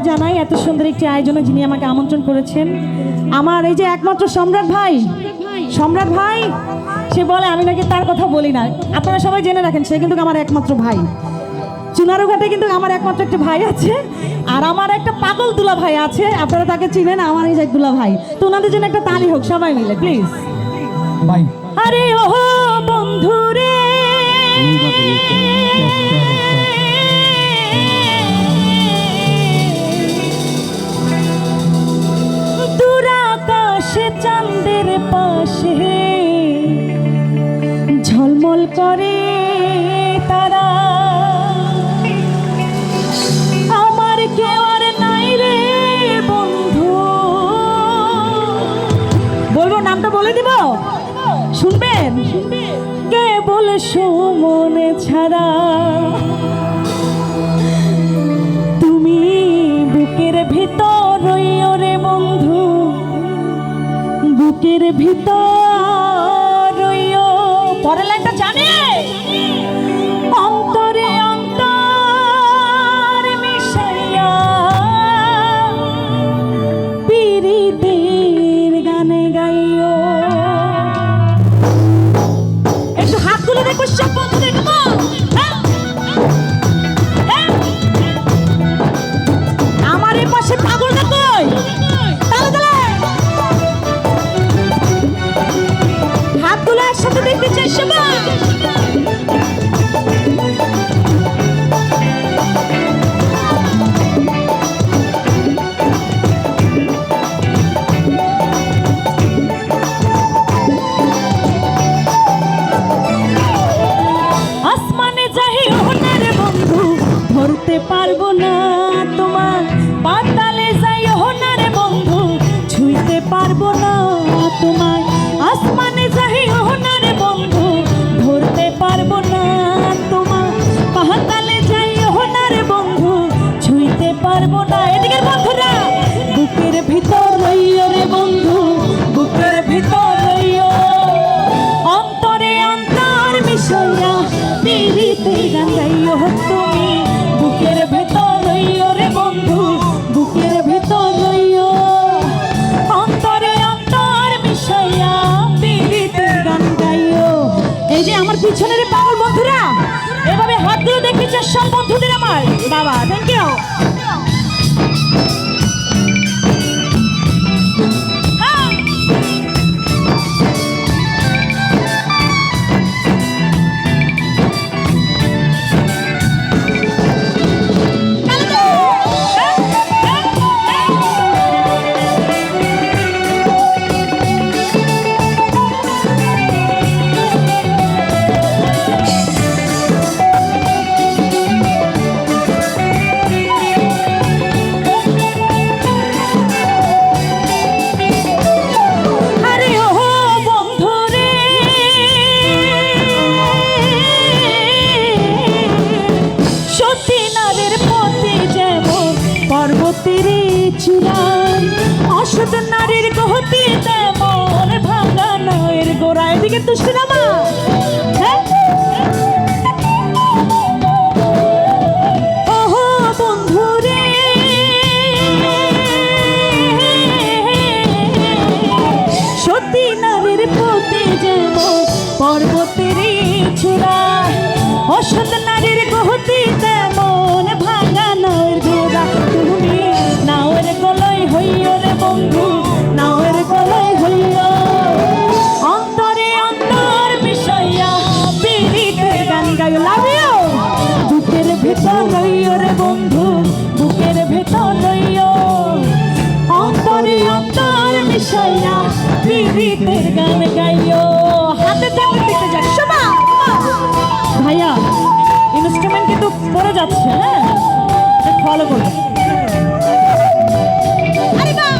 ধন্যবাদ জানাই এত সুন্দর একটি আয়োজনে যিনি আমাকে আমন্ত্রণ করেছেন। আমার এই যে একমাত্র সম্রাট ভাই সম্রাট ভাই সে বলে আমি নাকি তার কথা বলি না। আপনারা সবাই জেনে রাখেন সে কিন্তু আমার একমাত্র ভাই। চুনারুঘাটে কিন্তু আমার একমাত্র একটা ভাই আছে আর আমার একটা পাগল দুলা ভাই আছে। আপনারা তাকে চিনেন আমার এই যে দুলা ভাই। তো ওনাদের জন্য একটা তালি হোক সবাই মিলে প্লিজ আরে ও বন্ধু পাশে ঝলমল করে তারা। আমার বন্ধু। বলব, নামটা বলে দিব? শুনবেন? কেবল সুমনে ছাড়া। তুমি বুকের ভিতর রইও বুকের ভিতর পরের লাইনটা জানে? পারব না তোমার よ。গোড়া তুষ্টি নামা হ্যাঁ? যেমন পর্বতের চূড়া অসৎ গাই লাভ ইউ। বুকের ভেতর রইও রে বন্ধু, বুকের ভেতর রইও অন্তরে অন্তর মিশাইয়া পিড়িতের গান গাইও। হাতে চাপে দিতে যাক, শোভা। ভাইয়া ইনস্ট্রুমেন্ট কিন্তু পড়ে যাচ্ছে হ্যাঁ? ফলো করবে আরে বাহ!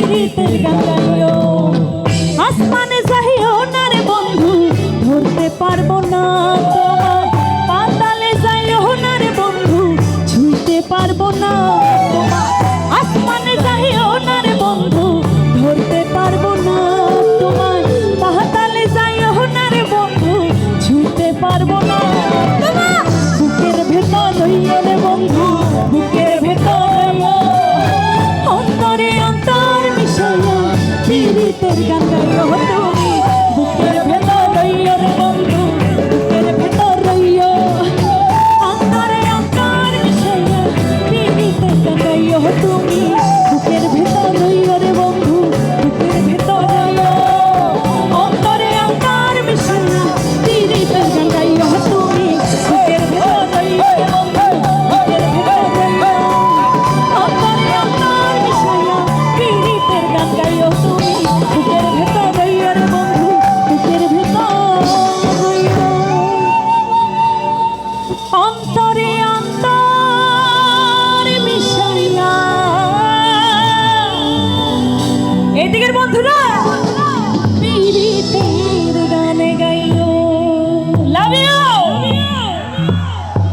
প্রীতের গাইও। আসমানে যাইও না রে বন্ধু ধরতে পারব না তুমি।